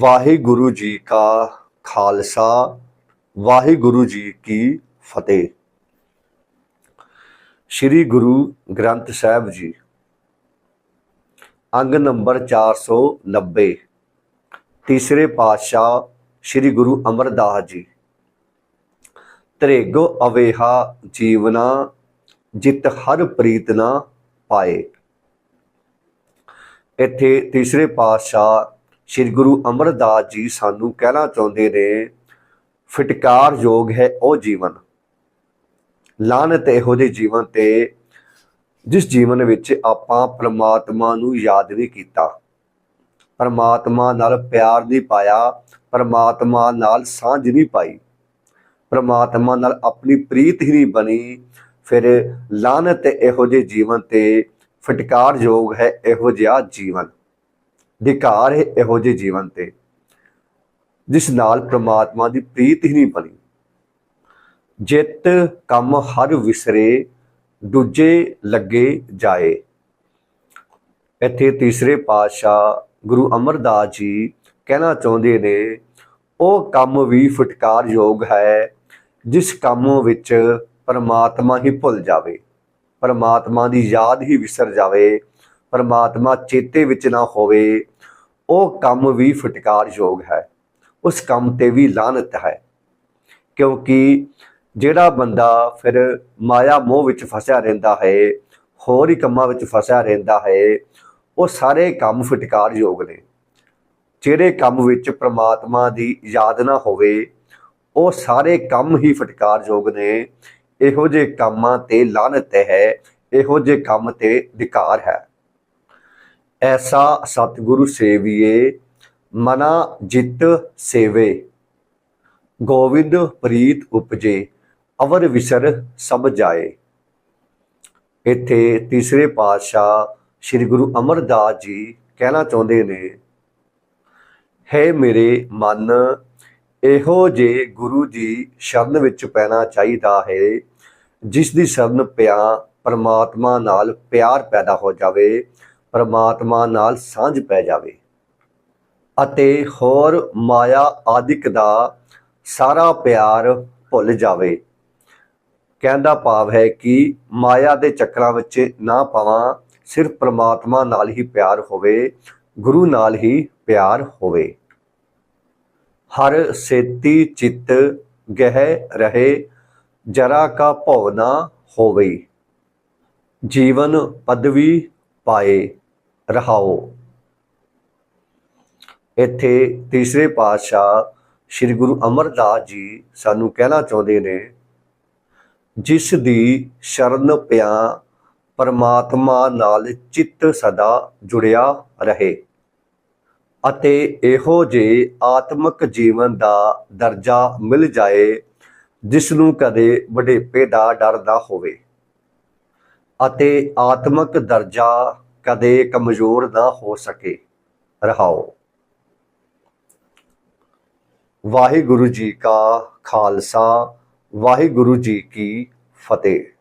ਵਾਹਿਗੁਰੂ ਜੀ ਕਾ ਖਾਲਸਾ, ਵਾਹਿਗੁਰੂ ਜੀ ਕੀ ਫਤਿਹ। ਸ੍ਰੀ ਗੁਰੂ ਗ੍ਰੰਥ ਸਾਹਿਬ ਜੀ, ਅੰਗ ਨੰਬਰ 490 ਤੀਸਰੇ ਪਾਤਸ਼ਾਹ ਸ੍ਰੀ ਗੁਰੂ ਅਮਰਦਾਸ ਜੀ। ਤਰੇਗੋ ਅਵੇਹਾ ਜੀਵਨਾ, ਜਿਤ ਹਰ ਪ੍ਰੀਤ ਨਾ ਪਾਏ। ਇੱਥੇ ਤੀਸਰੇ ਪਾਤਸ਼ਾਹ ਸ੍ਰੀ ਗੁਰੂ ਅਮਰਦਾਸ ਜੀ ਸਾਨੂੰ ਕਹਿਣਾ ਚਾਹੁੰਦੇ ਨੇ ਫਟਕਾਰ ਯੋਗ ਹੈ ਉਹ ਜੀਵਨ। ਲਾਨਤ ਇਹੋ ਜਿਹੇ ਜੀਵਨ ਤੇ ਜਿਸ ਜੀਵਨ ਵਿੱਚ ਆਪਾਂ ਪ੍ਰਮਾਤਮਾ ਨੂੰ ਯਾਦ ਨਹੀਂ ਕੀਤਾ। ਪਰਮਾਤਮਾ ਨਾਲ ਪਿਆਰ ਨਹੀਂ ਪਾਇਆ, ਪਰਮਾਤਮਾ ਨਾਲ ਸਾਂਝ ਨਹੀਂ ਪਾਈ। ਪਰਮਾਤਮਾ ਨਾਲ ਆਪਣੀ ਪ੍ਰੀਤ ਹੀ ਨਹੀਂ ਬਣੀ, ਫਿਰ ਲਾਨਤ ਇਹੋ ਜਿਹੇ ਜੀਵਨ ਤੇ ਫਟਕਾਰਯੋਗ ਹੈ ਇਹੋ ਜਿਹਾ ਜੀਵਨ। ਢਿਕਾਰ ਹੈ ਇਹੋ ਜਿਹੇ ਜੀਵਨ ਤੇ, ਜਿਸ ਨਾਲ ਪ੍ਰਮਾਤਮਾ ਦੀ ਪ੍ਰੀਤ ਹੀ ਨਹੀਂ ਬਣੀ। ਜਿਤ ਕੰਮ ਹਰ ਵਿਸਰੇ, ਦੂਜੇ ਲੱਗੇ ਜਾਏ। ਇੱਥੇ ਤੀਸਰੇ ਪਾਤਸ਼ਾਹ ਗੁਰੂ ਅਮਰਦਾਸ ਜੀ ਕਹਿਣਾ ਚਾਹੁੰਦੇ ਨੇ, ਉਹ ਕੰਮ ਵੀ ਫਟਕਾਰ ਯੋਗ ਹੈ, ਜਿਸ ਕੰਮ ਵਿੱਚ ਪਰਮਾਤਮਾ ਹੀ ਭੁੱਲ ਜਾਵੇ, ਪਰਮਾਤਮਾ ਦੀ ਯਾਦ ਹੀ ਵਿਸਰ ਜਾਵੇ ਪਰਮਾਤਮਾ ਚੇਤੇ ਵਿੱਚ ਨਾ ਹੋਵੇ, ਉਹ ਕੰਮ ਵੀ ਫਟਕਾਰਯੋਗ ਹੈ, ਉਸ ਕੰਮ ਤੇ ਵੀ ਲਾਨਤ ਹੈ। ਕਿਉਂਕਿ ਜਿਹੜਾ ਬੰਦਾ ਫਿਰ ਮਾਇਆ ਮੋਹ ਵਿੱਚ ਫਸਿਆ ਰਹਿੰਦਾ ਹੈ, ਹੋਰ ਹੀ ਕੰਮਾਂ ਵਿੱਚ ਫਸਿਆ ਰਹਿੰਦਾ ਹੈ, ਉਹ ਸਾਰੇ ਕੰਮ ਫਟਕਾਰਯੋਗ ਨੇ। ਜਿਹੜੇ ਕੰਮ ਵਿੱਚ ਪ੍ਰਮਾਤਮਾ ਦੀ ਯਾਦ ਨਾ ਹੋਵੇ, ਉਹ ਸਾਰੇ ਕੰਮ ਹੀ ਫਟਕਾਰਯੋਗ ਨੇ। ਇਹੋ ਜਿਹੇ ਕੰਮਾਂ ਤੇ ਲਾਨਤ ਹੈ, ਇਹੋ ਜਿਹੇ ਕੰਮ ਤੇ ਧਿਕਾਰ ਹੈ। ਐਸਾ ਸਤਿਗੁਰੂ ਸੇਵੀਏ, ਮਨਾ ਜਿਤ ਸੇਵੇ। ਗੋਵਿੰਦ ਪ੍ਰੀਤ ਉਪਜੇ, ਅਵਰ ਵਿਸਰ ਸਭ ਜਾਏ। ਇੱਥੇ ਤੀਸਰੇ ਪਾਤਸ਼ਾਹ ਸ੍ਰੀ ਗੁਰੂ ਅਮਰਦਾਸ ਜੀ ਕਹਿਣਾ ਚਾਹੁੰਦੇ ਨੇ, ਹੈ ਮੇਰੇ ਮਨ, ਇਹੋ ਜੇ ਗੁਰੂ ਜੀ ਸ਼ਰਨ ਵਿੱਚ ਪੈਣਾ ਚਾਹੀਦਾ ਹੈ, ਜਿਸ ਦੀ ਸ਼ਰਨ ਪਿਆ ਪਰਮਾਤਮਾ ਨਾਲ ਪਿਆਰ ਪੈਦਾ ਹੋ ਜਾਵੇ ਪਰਮਾਤਮਾ ਨਾਲ ਸਾਂਝ ਪੈ ਜਾਵੇ। ਅਤੇ ਹੋਰ ਮਾਇਆ ਆਦਿਕ ਦਾ ਸਾਰਾ ਪਿਆਰ ਭੁੱਲ ਜਾਵੇ। ਕਹਿੰਦਾ ਭਾਵ ਹੈ ਕਿ ਮਾਇਆ ਦੇ ਚੱਕਰਾਂ ਵਿੱਚ ਨਾ ਪਾਵਾਂ, ਸਿਰਫ ਪ੍ਰਮਾਤਮਾ ਨਾਲ ਹੀ ਪਿਆਰ ਹੋਵੇ, ਗੁਰੂ ਨਾਲ ਹੀ ਪਿਆਰ ਹੋਵੇ। ਹਰ ਸੇਤੀ ਚਿੱਤ ਗਹਿ ਰਹੇ, ਜਰਾ ਕਾ ਭਵਨਾ ਹੋਵੇ। ਜੀਵਨ ਪਦਵੀ ਪਾਏ। ਰਹਾਓ। ਇੱਥੇ ਤੀਸਰੇ ਪਾਤਸ਼ਾਹ ਸ੍ਰੀ ਗੁਰੂ ਅਮਰਦਾਸ ਜੀ ਸਾਨੂੰ ਕਹਿਣਾ ਚਾਹੁੰਦੇ ਨੇ, ਜਿਸ ਦੀ ਸ਼ਰਨ ਪਿਆ ਪਰਮਾਤਮਾ ਨਾਲ ਚਿੱਤ ਸਦਾ ਜੁੜਿਆ ਰਹੇ ਅਤੇ ਇਹੋ ਜੇ ਆਤਮਿਕ ਜੀਵਨ ਦਾ ਦਰਜਾ ਮਿਲ ਜਾਏ, ਜਿਸ ਨੂੰ ਕਦੇ ਵਡੇਪੇ ਦਾ ਡਰ ਨਾ ਹੋਵੇ ਅਤੇ ਆਤਮਿਕ ਦਰਜਾ ਕਦੇ ਕਮਜ਼ੋਰ ਨਾ ਹੋ ਸਕੇ ਰਹਾਓ। ਵਾਹਿਗੁਰੂ ਜੀ ਕਾ ਖਾਲਸਾ ਵਾਹਿਗੁਰੂ ਜੀ ਕੀ ਫਤਿਹ।